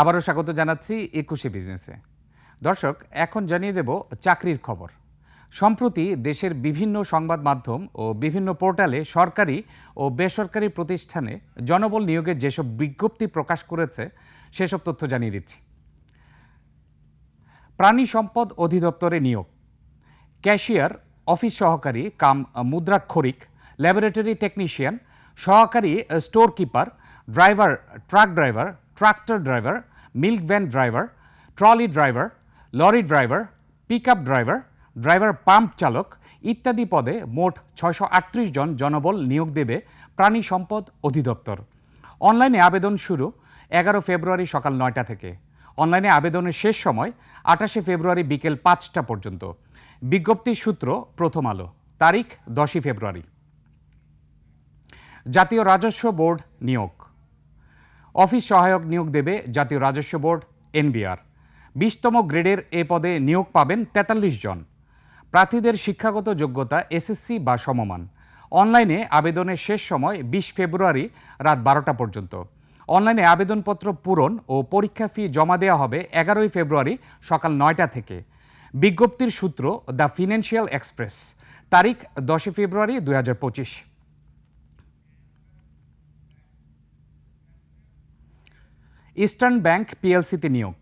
আবারও স্বাগত জানাচ্ছি একুশে বিজনেসে। দর্শক, এখন জানিয়ে দেব চাকরির খবর। সম্প্রতি দেশের বিভিন্ন সংবাদ মাধ্যম ও বিভিন্ন পোর্টালে সরকারি ও বেসরকারি প্রতিষ্ঠানে জনবল নিয়োগের যেসব বিজ্ঞপ্তি প্রকাশ করেছে, সেসব তথ্য জানিয়ে দিচ্ছি। প্রাণী সম্পদ অধিদপ্তরে নিয়োগ। ক্যাশিয়ার, অফিস সহকারী কাম মুদ্রাক্ষরিক ল্যাবরেটরি টেকনিশিয়ান, সহকারী store keeper driver, truck driver tractor driver, milk van driver, trolley driver, lorry driver, pickup driver driver pump চালক ইত্যাদি পদে মোট ছয়শো আটত্রিশ জন জনবল নিয়োগ দেবে প্রাণী সম্পদ অধিদপ্তর। অনলাইনে আবেদন শুরু এগারো ফেব্রুয়ারি সকাল নয়টা থেকে। অনলাইনে আবেদনের শেষ সময় আঠাশে ফেব্রুয়ারি বিকেল পাঁচটা পর্যন্ত। বিজ্ঞপ্তির সূত্র প্রথম আলো, তারিখ দশই ফেব্রুয়ারি। জাতীয় রাজস্ব বোর্ড নিয়োগ। অফিস সহায়ক নিয়োগ দেবে জাতীয় রাজস্ব বোর্ড, এনবিআর। বিশতম গ্রেডের এ পদে নিয়োগ পাবেন তেতাল্লিশ জন। প্রার্থীদের শিক্ষাগত যোগ্যতা এসএসসি বা সমমান। অনলাইনে আবেদনের শেষ সময় বিশ ফেব্রুয়ারি রাত বারোটা পর্যন্ত। অনলাইনে আবেদনপত্র পূরণ ও পরীক্ষা ফি জমা দেওয়া হবে এগারোই ফেব্রুয়ারি সকাল নয়টা থেকে। বিজ্ঞপ্তির সূত্র দ্য ফিনান্সিয়াল এক্সপ্রেস। তারিখ দশই ফেব্রুয়ারি দু হাজার পঁচিশ হাজার পঁচিশ ইস্টার্ন ব্যাংক পিএলসিতে নিয়োগ।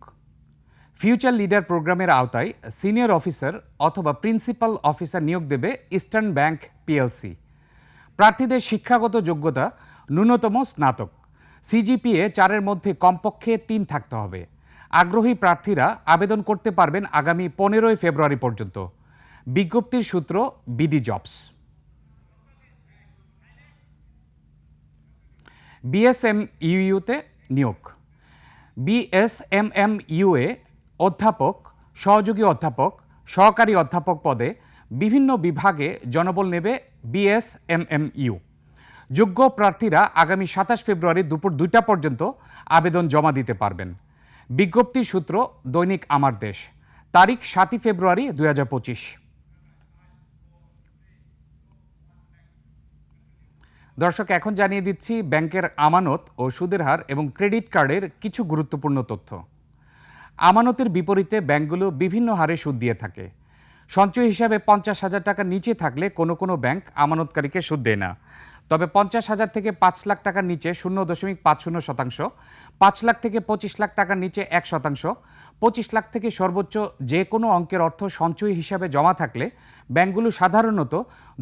ফিউচার লিডার প্রোগ্রামের আওতায় সিনিয়র অফিসার অথবা প্রিন্সিপাল অফিসার নিয়োগ দেবে ইস্টার্ন ব্যাংক পিএলসি। প্রার্থীদের শিক্ষাগত যোগ্যতা ন্যূনতম স্নাতক। সিজিপিএ চারের মধ্যে কমপক্ষে তিন থাকতে হবে। আগ্রহী প্রার্থীরা আবেদন করতে পারবেন আগামী পনেরোই ফেব্রুয়ারি পর্যন্ত। বিজ্ঞপ্তির সূত্র বিডি জবস। বিএসএম ইউইউতে নিয়োগ। বিএসএমএম ইউএ অধ্যাপক, সহযোগী অধ্যাপক, সহকারী অধ্যাপক পদে বিভিন্ন বিভাগে জনবল নেবে বিএসএমএমইউ যোগ্য প্রার্থীরা আগামী সাতাশ ফেব্রুয়ারি দুপুর দুইটা পর্যন্ত আবেদন জমা দিতে পারবেন। বিজ্ঞপ্তির সূত্র দৈনিক আমার দেশ। তারিখ সাতই ফেব্রুয়ারি দু হাজার পঁচিশ হাজার পঁচিশ দর্শক, এখন জানিয়ে দিচ্ছি ব্যাংকের আমানত ও সুদের হার এবং ক্রেডিট কার্ডের কিছু গুরুত্বপূর্ণ তথ্য। আমানতের বিপরীতে ব্যাংকগুলো বিভিন্ন হারে সুদ দিয়ে থাকে। সঞ্চয় হিসাবে পঞ্চাশ হাজার টাকার নিচে থাকলে কোনো কোনো ব্যাংক আমানতকারীকে সুদ দেয় না। তবে পঞ্চাশ হাজার থেকে পাঁচ লাখ টাকার নিচে শূন্য দশমিক পাঁচ শূন্য শতাংশ, পাঁচ লাখ থেকে পঁচিশ লাখ টাকার নিচে এক শতাংশ, পঁচিশ লাখ থেকে সর্বোচ্চ যে কোনো অঙ্কের অর্থ সঞ্চয় হিসাবে জমা থাকলে ব্যাংকগুলো সাধারণত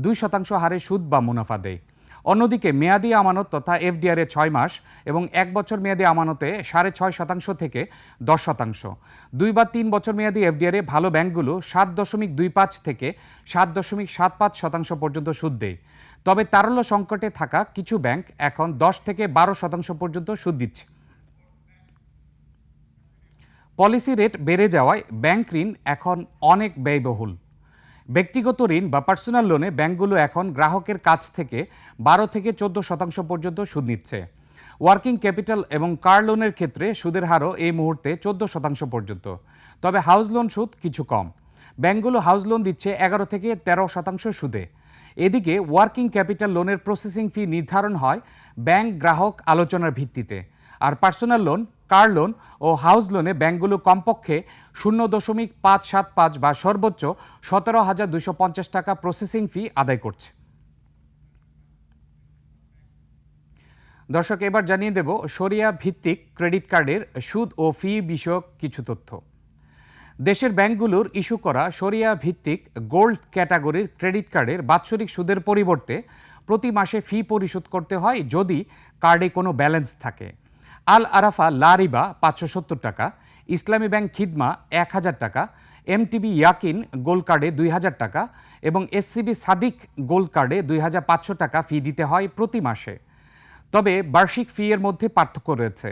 দুই শতাংশ হারে সুদ বা মুনাফা দেয়। অন্যদিকে মেয়াদি আমানত তথা এফডিআরে ছয় মাস এবং এক বছর মেয়াদি আমানতে সাড়ে ছয় শতাংশ থেকে দশ শতাংশ। দুই বা তিন বছর মেয়াদি এফডিআরে ভালো ব্যাংকগুলো সাত দশমিক দুই পাঁচ থেকে সাত দশমিক সাত পাঁচ শতাংশ পর্যন্ত সুদ দেয়। তবে তারল্য সংকটে থাকা কিছু ব্যাংক এখন দশ থেকে বারো শতাংশ পর্যন্ত সুদ দিচ্ছে। পলিসি রেট বেড়ে যাওয়ায় ব্যাংক ঋণ এখন অনেক ব্যয়বহুল। ব্যক্তিগত ঋণ বা পার্সোনাল লোনে ব্যাংকগুলো এখন গ্রাহকের কাছ থেকে বারো থেকে চোদ্দ শতাংশ পর্যন্ত সুদ নিচ্ছে। ওয়ার্কিং ক্যাপিটাল এবং কার লোনের ক্ষেত্রে সুদের হারও এই মুহূর্তে চোদ্দ শতাংশ পর্যন্ত। তবে হাউস লোন সুদ কিছু কম। ব্যাংকগুলো হাউস লোন দিচ্ছে এগারো থেকে তেরো শতাংশ সুদে। এদিকে ওয়ার্কিং ক্যাপিটাল লোনের প্রসেসিং ফি নির্ধারণ হয় ব্যাংক গ্রাহক আলোচনার ভিত্তিতে। আর পার্সোনাল লোন কার লোন ও হাউস লোনে ব্যাংকগুলো কমপক্ষে শূন্য দশমিক পাঁচ সাত পাঁচ বা সর্বোচ্চ সতেরো হাজার দুশো পঞ্চাশ টাকা প্রসেসিং ফি আদায় করছে। দর্শক, এবার জানিয়ে দেব সরিয়া ভিত্তিক ক্রেডিট কার্ডের সুদ ও ফি বিষয়ক কিছু তথ্য। দেশের ব্যাংকগুলোর ইস্যু করা সরিয়া ভিত্তিক গোল্ড ক্যাটাগরির ক্রেডিট কার্ডের বাৎসরিক সুদের পরিবর্তে প্রতি মাসে ফি পরিশোধ করতে হয় যদি কার্ডে কোনো ব্যালেন্স থাকে। আল আরাফা লারিবা পাঁচশো সত্তর টাকা, ইসলামী ব্যাংক খিদমা এক হাজার টাকা এমটিবি ইয়াকিন গোল্ড কার্ডে দুই হাজার টাকা এবং এসসিবি সাদিক গোল্ড কার্ডে দুই হাজার পাঁচশো টাকা ফি দিতে হয় প্রতি মাসে। তবে বার্ষিক ফি এর মধ্যে পার্থক্য রয়েছে।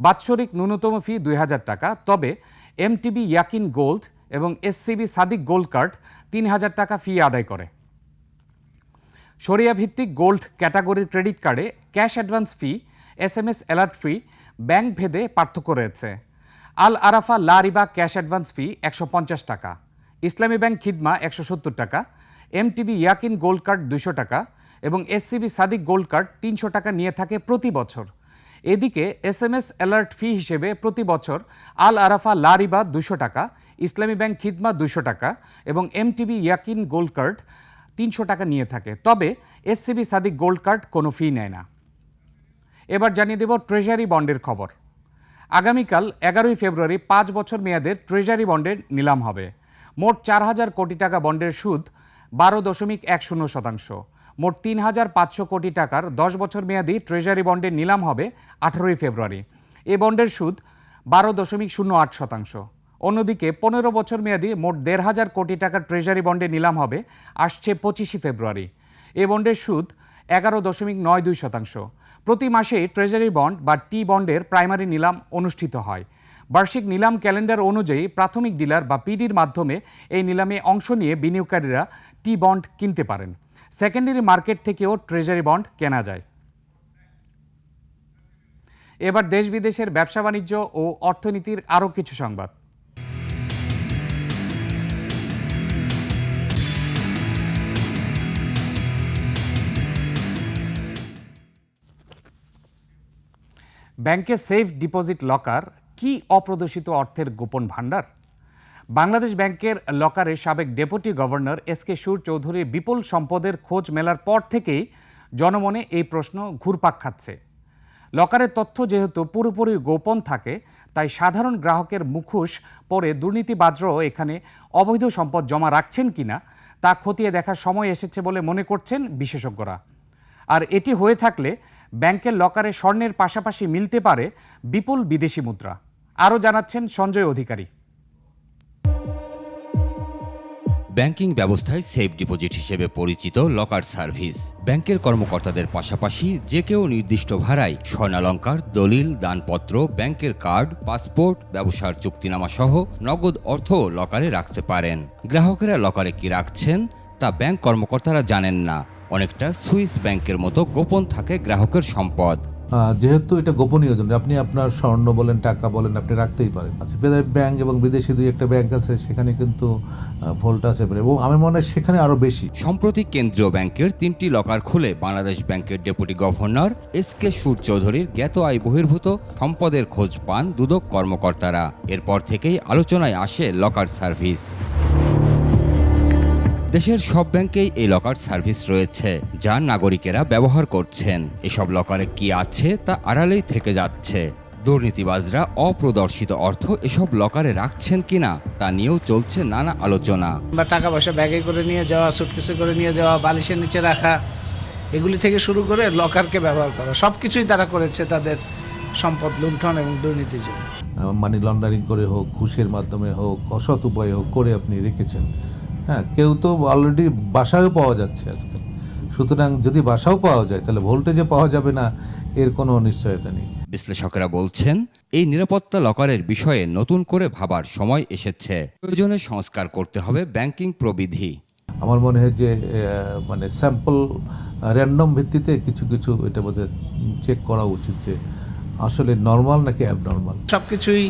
বাৎসরিক ন্যূনতম ফি দুই হাজার টাকা, তবে এমটিবি ইয়াকিন গোল্ড এবং এসসিবি সাদিক গোল্ড কার্ড তিন হাজার টাকা ফি আদায় করে। সরিয়া ভিত্তিক গোল্ড ক্যাটাগরির ক্রেডিট কার্ডে cash advance fee S M S alert fee, bank ভেদে পার্থক্য রয়েছে। আল আরাফা লা রিবা ক্যাশ অ্যাডভান্স ফি একশো পঞ্চাশ টাকা, ইসলামী ব্যাংক খিদমা একশো সত্তর টাকা এমটিবি ইয়াকিন গোল্ড কার্ড দুশো টাকা এবং এসসিবি সাদিক গোল্ড কার্ড তিনশো টাকা নিয়ে থাকে প্রতি বছর। এদিকে S M S alert fee হিসেবে প্রতি বছর আল আরাফা লারিবা দুশো টাকা, ইসলামী ব্যাংক খিদমা দুশো টাকা এবং এমটিবি ইয়াকিন গোল্ড কার্ড তিনশো টাকা নিয়ে থাকে। তবে এসসিবি সাদিক গোল্ড কার্ড কোনো ফি নেয় না। এবার জানিয়ে দেব ট্রেজারি বন্ডের খবর। আগামীকাল এগারোই ফেব্রুয়ারি পাঁচ বছর মেয়াদের ট্রেজারি বন্ডের নিলাম হবে। মোট চার হাজার কোটি টাকা বন্ডের সুদ বারো দশমিক এক শূন্য শতাংশ। মোট তিন হাজার পাঁচশো কোটি টাকার দশ বছর মেয়াদি ট্রেজারি বন্ডের নিলাম হবে আঠারোই ফেব্রুয়ারি। এ বন্ডের সুদ বারো দশমিক শূন্য আট শতাংশ। অন্যদিকে পনেরো বছর মেয়াদি মোট দেড় হাজার কোটি টাকার ট্রেজারি বন্ডের নিলাম হবে, আসছে পঁচিশে ফেব্রুয়ারি। এ বন্ডের সুদ এগারো দশমিক নয় দুই শতাংশ। প্রতি মাসে ট্রেজারি বন্ড বা টি বন্ডের প্রাইমারি নিলাম অনুষ্ঠিত হয়। বার্ষিক নিলাম ক্যালেন্ডার অনুযায়ী প্রাথমিক ডিলার বা পিডির মাধ্যমে এই নিলামে অংশ নিয়ে বিনিয়োগকারীরা টি বন্ড কিনতে পারেন। সেকেন্ডারি মার্কেট থেকেও ট্রেজারি বন্ড কেনা যায়। এবার দেশ বিদেশের ব্যবসা বাণিজ্য ও অর্থনীতির আরও কিছু সংবাদ। ব্যাংকে সেফ ডিপোজিট লকার কি অপ্রদর্শিত অর্থের গোপন ভাণ্ডার? বাংলাদেশ ব্যাংকের লকারে সাবেক ডেপুটি গভর্নর এস কে সুর চৌধুরীর বিপুল সম্পদের খোঁজ মেলার পর থেকেই জনমনে এই প্রশ্ন ঘুরপাক খাচ্ছে। লকারের তথ্য যেহেতু পুরোপুরি গোপন থাকে, তাই সাধারণ গ্রাহকের মুখোশ পরে দুর্নীতিবাজরাও এখানে অবৈধ সম্পদ জমা রাখছেন কিনা, তা খতিয়ে দেখার সময় এসেছে বলে মনে করছেন বিশেষজ্ঞরা। আর এটি হয়ে থাকলে ব্যাংকের লকারে স্বর্ণের পাশাপাশি মিলতে পারে বিপুল বিদেশি মুদ্রা। আরও জানাচ্ছেন সঞ্জয় অধিকারী। ব্যাংকিং ব্যবস্থায় সেফ ডিপোজিট হিসেবে পরিচিত লকার সার্ভিস। ব্যাংকের কর্মকর্তাদের পাশাপাশি যে কেউ নির্দিষ্ট ভাড়ায় স্বর্ণালঙ্কার, দলিল, দানপত্র, ব্যাংকের কার্ড, পাসপোর্ট, ব্যবসার চুক্তিনামা সহ নগদ অর্থ লকারে রাখতে পারেন। গ্রাহকেরা লকারে কি রাখছেন তা ব্যাংক কর্মকর্তারা জানেন না। অনেকটা সুইস ব্যাংকের মতো গোপন থাকে গ্রাহকের সম্পদ। যেহেতু এটা গোপনীয় জন্য আপনি আপনার স্বর্ণ বলেন টাকা বলেন আপনি রাখতেই পারেন। আচ্ছা ফেডারেল ব্যাংক এবং বিদেশি দুই একটা ব্যাংক আছে সেখানে কিন্তু ভোল্ট আছে এবং আমার মনে হয় সেখানে আরও বেশি। সম্প্রতি কেন্দ্রীয় ব্যাংকের তিনটি লকার খুলে বাংলাদেশ ব্যাংকের ডেপুটি গভর্নর এস কে সুর চৌধুরীর জ্ঞাত আয় বহির্ভূত সম্পদের খোঁজ পান দুদক কর্মকর্তারা। এরপর থেকেই আলোচনায় আসে লকার সার্ভিস। দেশের সব ব্যাংকেই এই লকার সার্ভিস রয়েছে যা নাগরিকেরা ব্যবহার করছেন। এসব লকারে কি আছে তা আড়ালেই থেকে যাচ্ছে। দুর্নীতিবাজরা অপ্রদর্শিত অর্থ এসব লকারে রাখছেন কিনা তা নিয়েও চলছে নানা আলোচনা। বা টাকা পয়সা ব্যাগে করে নিয়ে যাওয়া সুটকেসে করে নিয়ে যাওয়া বালিশের নিচে রাখা এগুলি থেকে শুরু করে লকারকে ব্যবহার করা সব কিছুই তারা করেছে তাদের সম্পদ লুণ্ঠন এবং দুর্নীতির জন্য। মানি লন্ডারিং করে হোক ঘুষের মাধ্যমে হোক অসৎ উপায়ে হোক করে আপনি রেখেছেন। হ্যাঁ কেউ তো অলরেডি বাসায়ও পাওয়া যাচ্ছে আজকে। সুতরাং যদি বাসাও পাওয়া যায় তাহলে ভোল্টেজে পাওয়া যাবে না এর কোনো নিশ্চয়তা নেই। বিশ্লেষকেরা বলছেন এই নিরাপত্তা লকারের বিষয়ে নতুন করে ভাবার সময় এসেছে। প্রয়োজনে সংস্কার করতে হবে ব্যাংকিং প্রবিধি। আমার মনে হয় যে মানে স্যাম্পল র্যান্ডম ভিত্তিতে কিছু কিছু এটা বোধহয় চেক করা উচিত যে আসলে নর্মাল নাকি অ্যাবনর্মাল সব কিছুই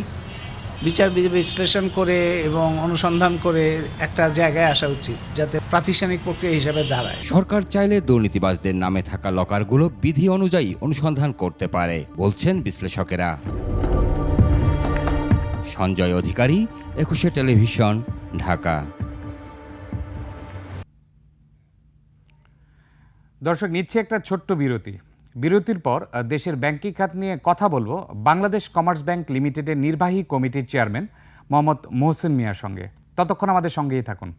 বিচার বিশ্লেষণ করে এবং অনুসন্ধান করে একটা জায়গায় আসা উচিত যাতে প্রাতিষ্ঠানিক প্রক্রিয়া হিসাবে দাঁড়ায়। সরকার চাইলে দুর্নীতিবাজদের নামে থাকা লকারগুলো বিধি অনুযায়ী অনুসন্ধান করতে পারে বলছেন বিশ্লেষকেরা। সঞ্জয় অধিকারী একুশে টেলিভিশন ঢাকা। দর্শক নিচ্ছে একটা ছোট্ট বিরতি। বিরতির পর দেশের ব্যাংকিং খাত নিয়ে কথা বলব বাংলাদেশ কমার্স ব্যাংক লিমিটেডের নির্বাহী কমিটির চেয়ারম্যান মোহাম্মদ মোহসেন মিয়ার সঙ্গে। ততক্ষণ আমাদের সঙ্গেই থাকুন।